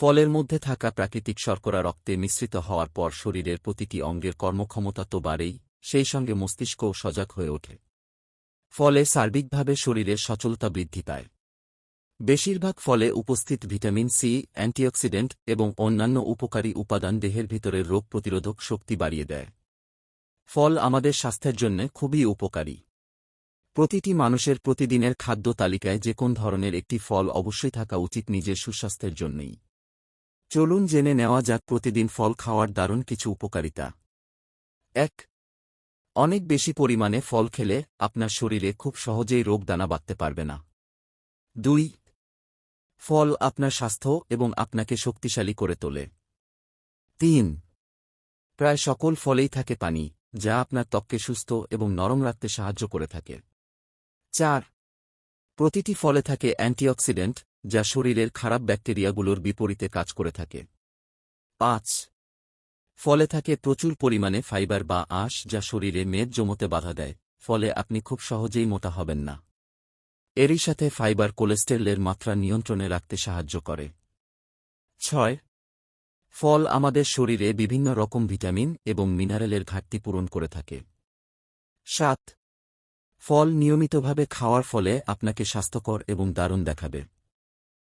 ফলের মধ্যে থাকা প্রাকৃতিক শর্করা রক্তে মিশ্রিত হওয়ার পর শরীরের প্রতিটি অঙ্গের কর্মক্ষমতা তো বাড়েই, সেই সঙ্গে মস্তিষ্কও সজাগ হয়ে ওঠে। ফলে সার্বিকভাবে শরীরের সচলতা বৃদ্ধি পায়। বেশিরভাগ ফলে উপস্থিত ভিটামিন সি, অ্যান্টিঅক্সিডেন্ট এবং অন্যান্য উপকারী উপাদান দেহের ভিতরের রোগ প্রতিরোধক শক্তি বাড়িয়ে দেয়। ফল আমাদের স্বাস্থ্যের জন্য খুবই উপকারী। প্রতিটি মানুষের প্রতিদিনের খাদ্য তালিকায় যে কোন ধরনের একটি ফল অবশ্যই থাকা উচিত নিজের সুস্বাস্থ্যের জন্যই। চলুন জেনে নেওয়া যাক প্রতিদিন ফল খাওয়ার দারুণ কিছু উপকারিতা। এক, অনেক বেশি পরিমাণে ফল খেলে আপনার শরীরে খুব সহজেই রোগ দানা বাঁধতে পারবে না। দুই, ফল আপনার স্বাস্থ্য এবং আপনাকে শক্তিশালী করে তোলে। তিন, প্রায় সকল ফলেই থাকে পানি, যা আপনার ত্বককে সুস্থ এবং নরম রাখতে সাহায্য করে থাকে। চার, প্রতিটি ফলে থাকে অ্যান্টিঅক্সিডেন্ট যা শরীরের খারাপ ব্যাকটেরিয়াগুলোর বিপরীতে কাজ করে থাকে। পাঁচ। ফলে থাকে প্রচুর পরিমাণে ফাইবার বা আঁশ যা শরীরে মেদ জমতে বাধা দেয়, ফলে আপনি খুব সহজেই মোটা হবেন না। এরই সাথে ফাইবার কোলেস্টেরলের মাত্রা নিয়ন্ত্রণে রাখতে সাহায্য করে। ছয়। ফল আমাদের শরীরে বিভিন্ন রকম ভিটামিন এবং মিনারেলের ঘাটতি পূরণ করে থাকে। সাত। ফল নিয়মিতভাবে খাওয়ার ফলে আপনাকে স্বাস্থ্যকর এবং দারুণ দেখাবে।